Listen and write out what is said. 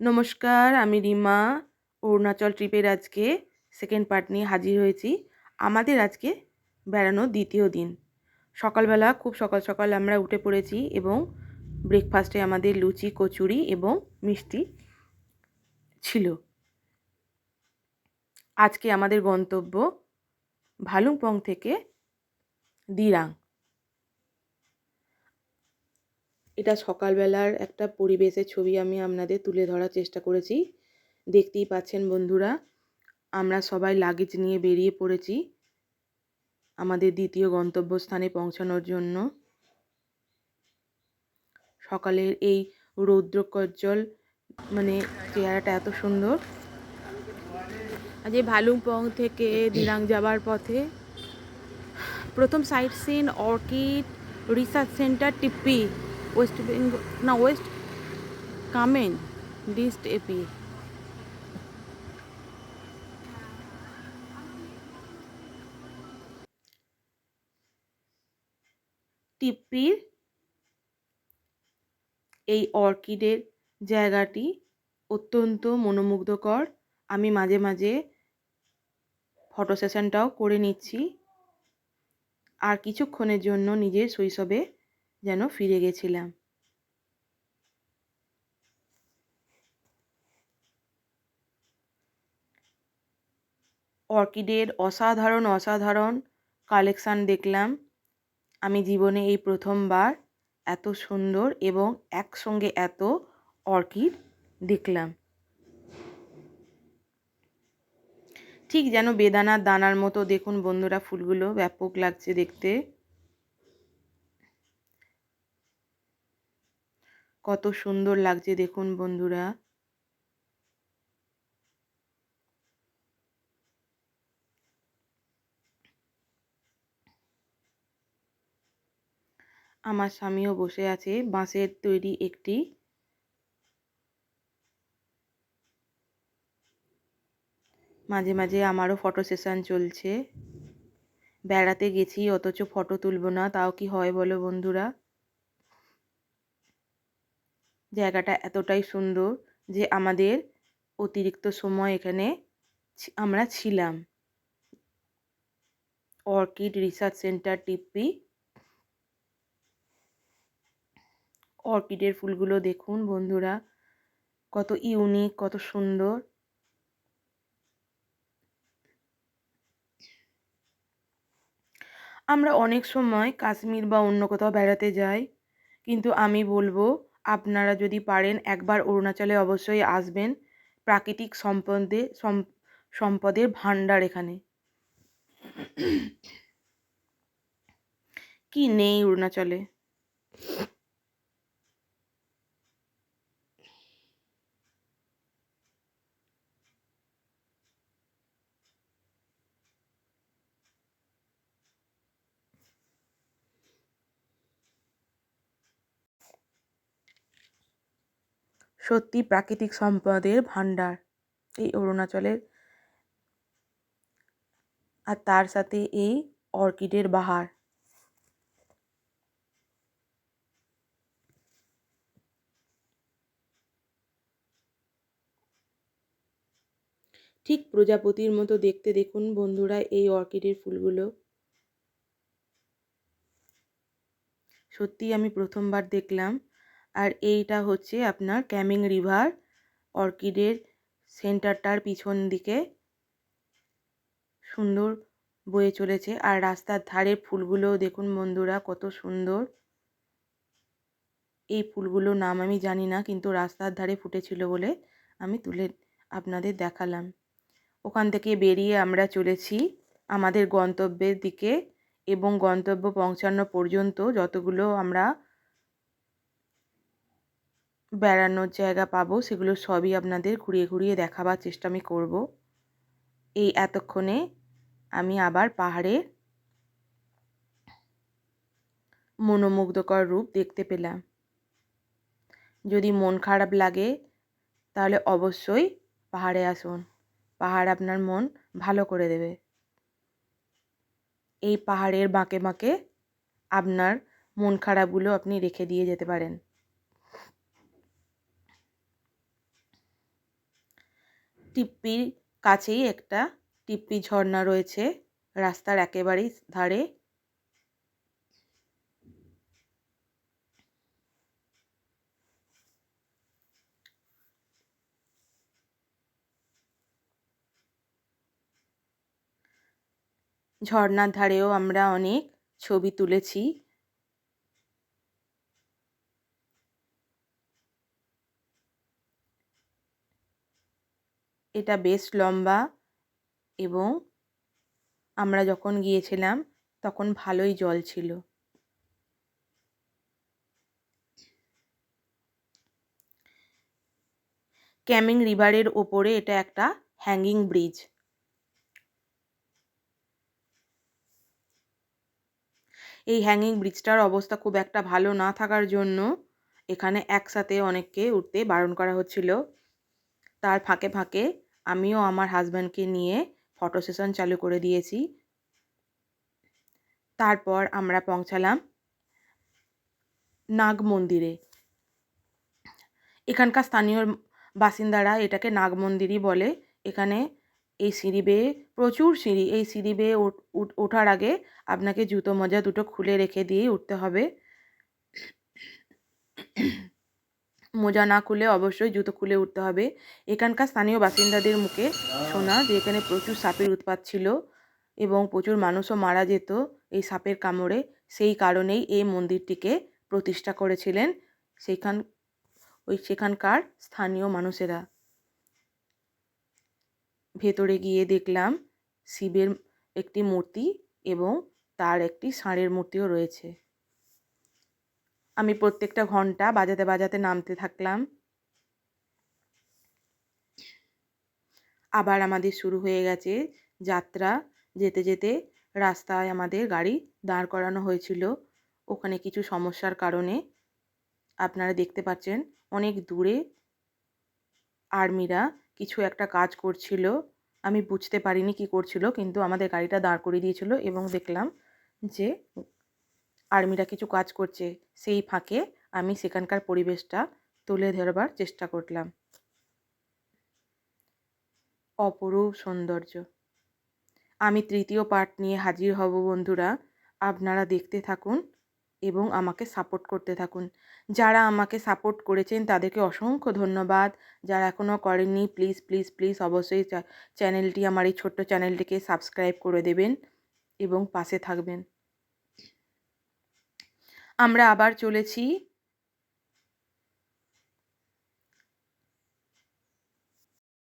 নমস্কার, আমি রিমা, অরুণাচল ট্রিপের আজকে সেকেন্ড পার্ট নিয়ে হাজির হয়েছি। আমাদের আজকে বেড়ানোর দ্বিতীয় দিন। সকালবেলা, খুব সকাল সকাল আমরা উঠে পড়েছি এবং ব্রেকফাস্টে আমাদের লুচি, কচুরি এবং মিষ্টি ছিল। আজকে আমাদের গন্তব্য ভালুংপং থেকে দিরাং। এটা সকালবেলার একটা পরিবেশের ছবি আমি আপনাদের তুলে ধরার চেষ্টা করেছি। দেখতেই পাচ্ছেন বন্ধুরা, আমরা সবাই লাগেজ নিয়ে বেরিয়ে পড়েছি আমাদের দ্বিতীয় গন্তব্যস্থানে পৌঁছানোর জন্য। সকালের এই রৌদ্রকজ্জ্বল মানে চেহারাটা এত সুন্দর। আজ এই ভালুংপং থেকে দিরাং যাবার পথে প্রথম sightseeing orchid research centre Tippi. West Bengal না ওয়েস্ট কামেন ডিস্ট এপি টিপ্পির এই অর্কিডের জায়গাটি অত্যন্ত মনোমুগ্ধকর। আমি মাঝে মাঝে ফটো সেশনটাও করে নিচ্ছি। আর কিছুক্ষণের জন্য নিজের শৈশবে যেন ফিরে গেছিলাম। অর্কিডের অসাধারণ অসাধারণ কালেকশান দেখলাম। আমি জীবনে এই প্রথমবার এত সুন্দর এবং একসঙ্গে এত অর্কিড দেখলাম। ঠিক যেন বেদানার দানার মতো দেখুন বন্ধুরা, ফুলগুলো ব্যাপক লাগছে দেখতে। কত সুন্দর লাগছে দেখুন বন্ধুরা। আমার স্বামীও বসে আছে বাঁশের তৈরি একটি। মাঝে মাঝে আমারও ফটো সেশন চলছে। বেড়াতে গেছি, অথচ ফটো তুলবো না, তাও কি হয় বলো বন্ধুরা? জায়গাটা এতটাই সুন্দর যে আমাদের অতিরিক্ত সময় এখানে আমরা ছিলাম। অর্কিড রিসার্চ সেন্টার, টিপ্পি অর্কিডের ফুলগুলো দেখুন বন্ধুরা। কত ইউনিক কত সুন্দর। আমরা অনেক সময় কাশ্মীর বা অন্য কোথাও বেড়াতে যাই, কিন্তু আমি বলব, আপনারা যদি পারেন একবার অরুণাচলে অবশ্যই আসবেন প্রাকৃতিক সম্পদে সম্পদের ভাণ্ডার এখানে। কি নেই অরুণাচলে? সত্যি প্রাকৃতিক সম্পদের ভাণ্ডার। এই অরুণাচলের আর তার সাথে এই অর্কিডের বাহার। ঠিক প্রজাপতির মতো দেখতে দেখুন বন্ধুরা এই অর্কিডের ফুলগুলো। সত্যি আমি প্রথমবার দেখলাম। আর এইটা হচ্ছে আপনার ক্যামিং রিভার অর্কিডের সেন্টারটার পিছন দিকে। সুন্দর বয়ে চলেছে। আর রাস্তার ধারে ফুলগুলো দেখুন বন্ধুরা, কত সুন্দর। এই ফুলগুলো নাম আমি জানি না, কিন্তু রাস্তার ধারে ফুটেছিল বলে আমি তুলে আপনাদের দেখালাম। ওখান থেকে বেরিয়ে আমরা চলেছি আমাদের গন্তব্যের দিকে এবং গন্তব্য পৌঁছানো পর্যন্ত যতগুলো আমরা বেড়ানোর জায়গা পাবো, সেগুলো সবই আপনাদের ঘুরিয়ে ঘুরিয়ে দেখাবার চেষ্টা আমি করব। এই এতক্ষণে আমি আবার পাহাড়ে মনোমুগ্ধকর রূপ দেখতে পেলাম। যদি মন খারাপ লাগে, তাহলে অবশ্যই পাহাড়ে আসুন। পাহাড় আপনার মন ভালো করে দেবে। এই পাহাড়ের বাঁকে বাঁকে আপনার মন খারাপগুলো আপনি রেখে দিয়ে যেতে পারেন। টিপ্পির কাছেই একটা টিপ্পি ঝর্ণা রয়েছে। রাস্তার একেবারেই ধারে। ঝর্ণার ধারেও আমরা অনেক ছবি তুলেছি। এটা বেশ লম্বা এবং আমরা যখন গিয়েছিলাম তখন ভালোই জল ছিল। ক্যামিং রিভারের ওপরে এটা একটা হ্যাঙ্গিং ব্রিজ। এই হ্যাঙ্গিং ব্রিজটার অবস্থা খুব একটা ভালো না থাকার জন্য এখানে একসাথে অনেককে উঠতে বারণ করা হচ্ছিল। তার ফাঁকে ফাঁকে আমিও আমার হাজব্যান্ডকে নিয়ে ফটো সেশন চালু করে দিয়েছি। তারপর আমরা পৌঁছালাম নাগ মন্দিরে। এখানকার স্থানীয় বাসিন্দারা এটাকে নাগ মন্দিরই বলে। এখানে এই সিঁড়ি বেয়ে প্রচুর সিঁড়ি, এই সিঁড়ি বেয়ে ওঠার আগে আপনাকে জুতো মজা দুটো খুলে রেখে দিয়েই উঠতে হবে। মোজা না খুলে অবশ্যই জুতো খুলে উঠতে হবে। এখানকার স্থানীয় বাসিন্দাদের মুখে শোনা যে এখানে প্রচুর সাপের উৎপাত ছিল এবং প্রচুর মানুষও মারা যেত এই সাপের কামড়ে। সেই কারণেই এই মন্দিরটিকে প্রতিষ্ঠা করেছিলেন সেখান, ওই সেখানকার স্থানীয় মানুষেরা। ভেতরে গিয়ে দেখলাম শিবের একটি মূর্তি এবং তার একটি ষাঁড়ের মূর্তিও রয়েছে। আমি প্রত্যেকটা ঘণ্টা বাজাতে বাজাতে নামতে থাকলাম। আবার আমাদের শুরু হয়ে গেছে যাত্রা। যেতে যেতে রাস্তায় আমাদের গাড়ি দাঁড় করানো হয়েছিল। ওখানে কিছু সমস্যার কারণে আপনারা দেখতে পাচ্ছেন অনেক দূরে আর্মিরা কিছু একটা কাজ করছিল। আমি বুঝতে পারিনি কি করছিল, কিন্তু আমাদের গাড়িটা দাঁড় করিয়ে দিয়েছিল এবং দেখলাম যে আর্মিরা কিছু কাজ করছে, সেই ফাঁকে আমি সেখানকার পরিবেশটা তুলে ধরবার চেষ্টা করলাম। অপরূপ সৌন্দর্য। আমি তৃতীয় পার্ট নিয়ে হাজির হব বন্ধুরা। আপনারা দেখতে থাকুন এবং আমাকে সাপোর্ট করতে থাকুন। যারা আমাকে সাপোর্ট করেছেন তাদেরকে অসংখ্য ধন্যবাদ। যারা এখনও করেননি প্লিজ প্লিজ প্লিজ অবশ্যই চ্যানেলটি, আমার এই ছোট্ট চ্যানেলটিকে সাবস্ক্রাইব করে দেবেন এবং পাশে থাকবেন। আমরা আবার চলেছি